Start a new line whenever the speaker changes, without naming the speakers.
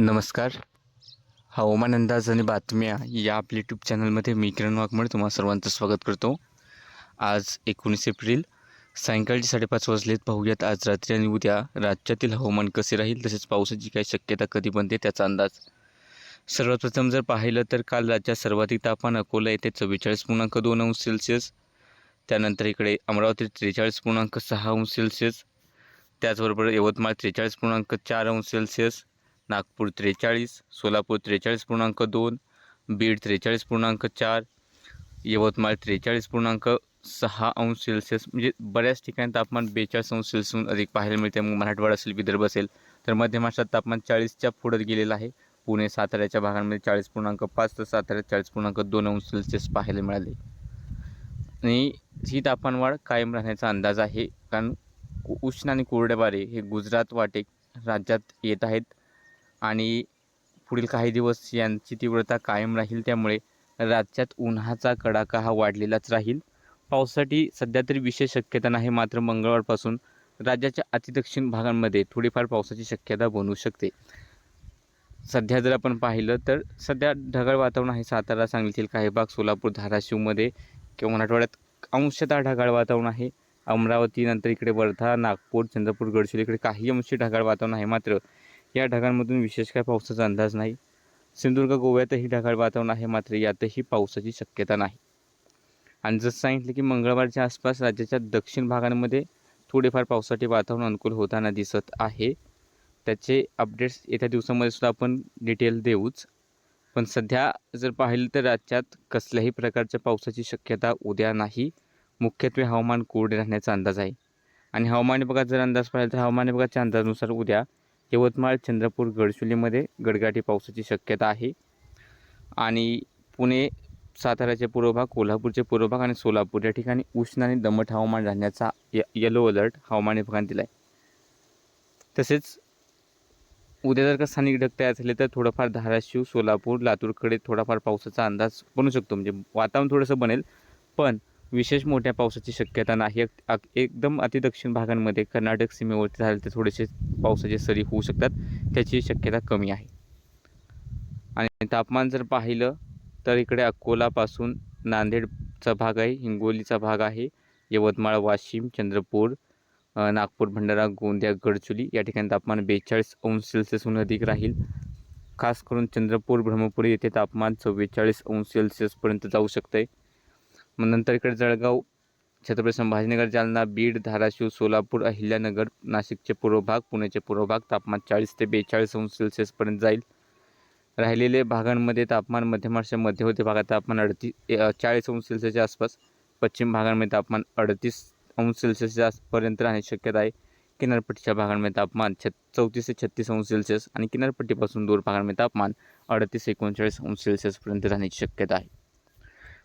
नमस्कार. हवामान अंदाज आणि बातम्या या आपल्या यूट्यूब चॅनलमध्ये मी किरण वाघमळे तुम्हाला सर्वांचं स्वागत करतो. आज एकोणीस एप्रिल सायंकाळचे साडेपाच वाजलेत. पाहूयात आज रात्री आणि उद्या राज्यातील हवामान कसे राहील तसेच पावसाची काय शक्यता कधी बनते त्याचा अंदाज. सर्वात प्रथम जर पाहिलं तर काल राज्यात सर्वाधिक तापमान अकोला येथे चव्वेचाळीस पूर्णांक दोन अंश सेल्सिअस त्यानंतर इकडे अमरावती त्रेचाळीस पूर्णांक सहा अंश सेल्सिअस त्याचबरोबर यवतमाळ त्रेचाळीस पूर्णांक चार अंश सेल्सिअस नागपूर त्रेचाळीस सोलापूर त्रेचाळीस पूर्णांक दोन बीड त्रेचाळीस पूर्णांक चार यवतमाळ त्रेचाळीस पूर्णांक सहा अंश सेल्सिअस म्हणजे बऱ्याच ठिकाणी तापमान बेचाळीस अंश सेल्सिअसहून अधिक पाहायला मिळते. मग मराठवाडा असेल विदर्भ असेल तर मध्य महाराष्ट्रात तापमान चाळीसच्या पुढं गेलेलं आहे. पुणे साताऱ्याच्या भागांमध्ये चाळीस पूर्णांक पाच तर साताऱ्यात चाळीस पूर्णांक दोन अंश सेल्सिअस पाहायला मिळाले. आणि ही तापमानवाढ कायम राहण्याचा अंदाज आहे कारण उष्ण आणि कोरडे वारे हे गुजरात वाटे राज्यात येत आहेत. आणि पुढील काही दिवस यांची तीव्रता कायम राहील त्यामुळे राज्यात उन्हाचा कडाका हा वाढलेलाच राहील. पावसासाठी सध्या तरी विशेष शक्यता नाही मात्र मंगळवारपासून राज्याच्या अतिदक्षिण भागांमध्ये थोडीफार पावसाची शक्यता बनू शकते. सध्या जर आपण पाहिलं तर सध्या ढगाळ वातावरण आहे सातारा सांगलीतील काही भाग सोलापूर धाराशिवमध्ये किंवा मराठवाड्यात अंशतः ढगाळ वातावरण आहे. अमरावती नंतर इकडे वर्धा नागपूर चंद्रपूर गडचिरोली इकडे काही अंशी ढगाळ वातावरण आहे मात्र या ढगांमधून विशेष काय पावसाचा अंदाज नाही. सिंधुदुर्ग गोव्यातही ढगाळ वातावरण आहे मात्र यातही पावसाची शक्यता नाही. आणि जसं सांगितलं की मंगळवारच्या आसपास राज्याच्या दक्षिण भागांमध्ये थोडेफार पावसाचे वातावरण अनुकूल होताना दिसत आहे. त्याचे अपडेट्स येत्या दिवसामध्ये सुद्धा आपण डिटेल देऊच. पण सध्या जर पाहिलं तर राज्यात कसल्याही प्रकारच्या पावसाची शक्यता उद्या नाही. मुख्यत्वे हवामान कोरडे राहण्याचा अंदाज आहे. आणि हवामान विभागात जर अंदाज पाहिला तर हवामान विभागाच्या अंदाजानुसार उद्या यवतमाळ चंद्रपूर गडचिरोलीमध्ये गडगाठी पावसाची शक्यता आहे. आणि पुणे साताऱ्याचे पूर्व भाग कोल्हापूरचे पूर्व भाग आणि सोलापूर या ठिकाणी उष्ण आणि दमट हवामान राहण्याचा य येलो अलर्ट हवामान विभागाने दिला आहे तसेच उद्या जर का स्थानिक ढग तयार झाले तर थोडंफार धाराशिव सोलापूर लातूरकडे थोडाफार पावसाचा अंदाज बनू शकतो. म्हणजे वातावरण थोडंसं बनेल. पण विशेष मोठ्या पावसाची शक्यता नाही. एकदम अतिदक्षिण भागांमध्ये कर्नाटक सीमेवरती झाले तर थोडेसे पावसाचे सरी होऊ शकतात. त्याची शक्यता कमी आहे. आणि तापमान जर पाहिलं तर इकडे अकोलापासून नांदेडचा भाग आहे हिंगोलीचा भाग आहे यवतमाळ वाशिम चंद्रपूर नागपूर भंडारा गोंदिया गडचुली या ठिकाणी तापमान बेचाळीस अंश सेल्सिअसहून अधिक राहील. खास करून चंद्रपूर ब्रह्मपुरी येथे तापमान चव्वेचाळीस अंश सेल्सिअसपर्यंत जाऊ शकते मग नंतर इकडे जळगाव छत्रपती संभाजीनगर जालना बीड धाराशिव सोलापूर अहिल्यानगर नाशिकचे पूर्व भाग पुण्याचे पूर्व भाग तापमान चाळीस ते बेचाळीस अंश सेल्सिअसपर्यंत जाईल. राहिलेले भागांमध्ये तापमान मध्य महाराष्ट्र मध्यवर्ती भागात तापमान अडतीस चाळीस अंश सेल्सिअसच्या आसपास. पश्चिम भागांमध्ये तापमान अडतीस अंश सेल्सिअसच्या आसपर्यंत राहण्याची शक्यता आहे. किनारपट्टीच्या भागांमध्ये तापमान छ चौतीस ते छत्तीस अंश सेल्सिअस आणि किनारपट्टीपासून दूर भागांमध्ये तापमान अडतीस एकोणचाळीस अंश सेल्सिअसपर्यंत राहण्याची शक्यता आहे.